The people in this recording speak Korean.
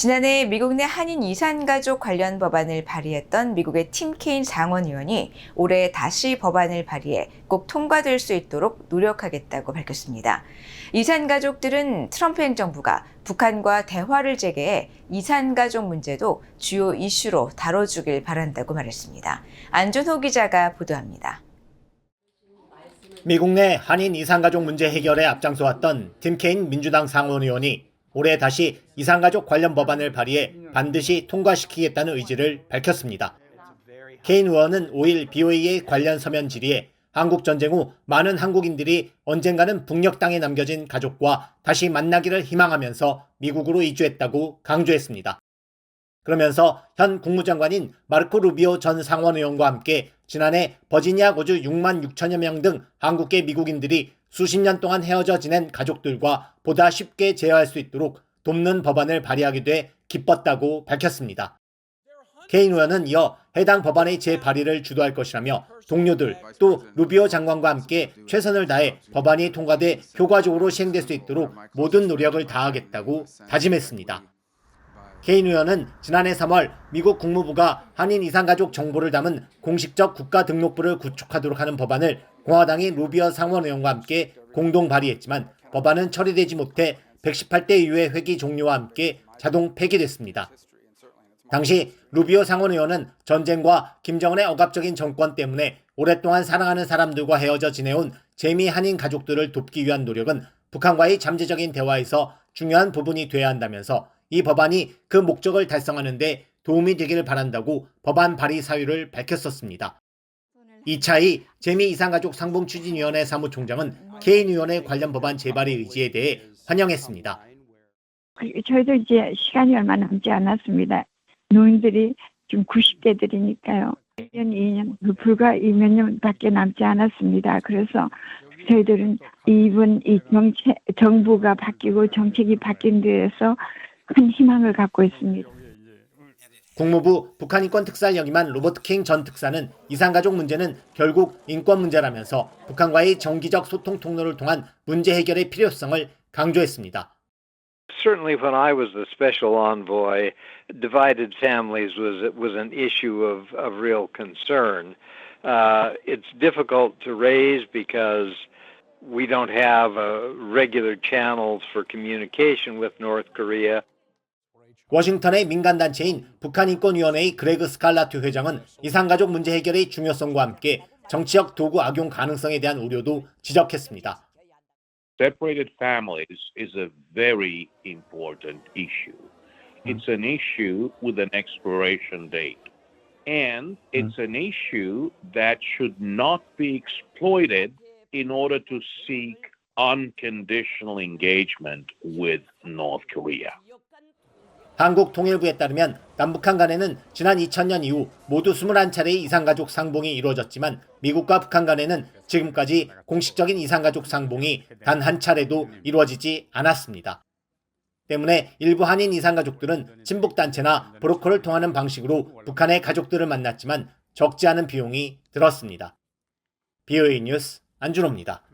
지난해 미국 내 한인 이산가족 관련 법안을 발의했던 미국의 팀 케인 상원 의원이 올해 다시 법안을 발의해 꼭 통과될 수 있도록 노력하겠다고 밝혔습니다. 이산가족들은 트럼프 행정부가 북한과 대화를 재개해 이산가족 문제도 주요 이슈로 다뤄주길 바란다고 말했습니다. 안준호 기자가 보도합니다. 미국 내 한인 이산가족 문제 해결에 앞장서왔던 팀 케인 민주당 상원 의원이 올해 다시 이산가족 관련 법안을 발의해 반드시 통과시키겠다는 의지를 밝혔습니다. 케인 의원은 5일 BOA의 관련 서면 질의에 한국 전쟁 후 많은 한국인들이 언젠가는 북녘 땅에 남겨진 가족과 다시 만나기를 희망하면서 미국으로 이주했다고 강조했습니다. 그러면서 현 국무장관인 마르코 루비오 전 상원의원과 함께 지난해 버지니아 거주 6만 6천여 명 등 한국계 미국인들이 수십 년 동안 헤어져 지낸 가족들과 보다 쉽게 재회할 수 있도록 돕는 법안을 발의하게 돼 기뻤다고 밝혔습니다. 케인 의원은 이어 해당 법안의 재발의를 주도할 것이라며 동료들 또 루비오 장관과 함께 최선을 다해 법안이 통과돼 효과적으로 시행될 수 있도록 모든 노력을 다하겠다고 다짐했습니다. 케인 의원은 지난해 3월 미국 국무부가 한인 이산가족 정보를 담은 공식적 국가 등록부를 구축하도록 하는 법안을 공화당의 루비어 상원 의원과 함께 공동 발의했지만 법안은 처리되지 못해 118대 이후의 회기 종료와 함께 자동 폐기됐습니다. 당시 루비오 상원 의원은 전쟁과 김정은의 억압적인 정권 때문에 오랫동안 사랑하는 사람들과 헤어져 지내온 재미 한인 가족들을 돕기 위한 노력은 북한과의 잠재적인 대화에서 중요한 부분이 돼야 한다면서 이 법안이 그 목적을 달성하는 데 도움이 되기를 바란다고 법안 발의 사유를 밝혔었습니다. 이차이 재미 이산가족 상봉추진위원회 사무총장은 의원의 관련 법안 재발의 의지에 대해 환영했습니다. 그- 저희도 이제 시간이 얼마 남지 않았습니다. 노인들이 지금 90대들이니까요. 1년, 2년, 그 불과 2몇 년밖에 남지 않았습니다. 그래서 저희들은 이번 이 정책, 정부가 바뀌고 정책이 바뀐 데에서 큰 희망을 갖고 있습니다. 국무부 북한 인권 특사를 역임한 로버트 킹 전 특사는 이산가족 문제는 결국 인권 문제라면서 북한과의 정기적 소통 통로를 통한 문제 해결의 필요성을 강조했습니다. certainly when I was the special envoy, divided families was was an issue of, of real concern. Uh, it's difficult to raise because we don't have uh, regular channels for communication with North Korea. 워싱턴의 민간단체인 북한인권위원회의 그레그 스칼라트 회장은 이산가족 문제 해결의 중요성과 함께 정치적 도구 악용 가능성에 대한 우려도 지적했습니다. separated families is a very important issue. It's an issue with an expiration date. And it's an issue that should not be exploited in order to seek unconditional engagement with North Korea. 한국 통일부에 따르면 남북한 간에는 지난 2000년 이후 모두 21차례의 이산가족 상봉이 이루어졌지만 미국과 북한 간에는 지금까지 공식적인 이산가족 상봉이 단 한 차례도 이루어지지 않았습니다. 때문에 일부 한인 이산가족들은 친북단체나 브로커를 통하는 방식으로 북한의 가족들을 만났지만 적지 않은 비용이 들었습니다. BOA 뉴스 안준호입니다.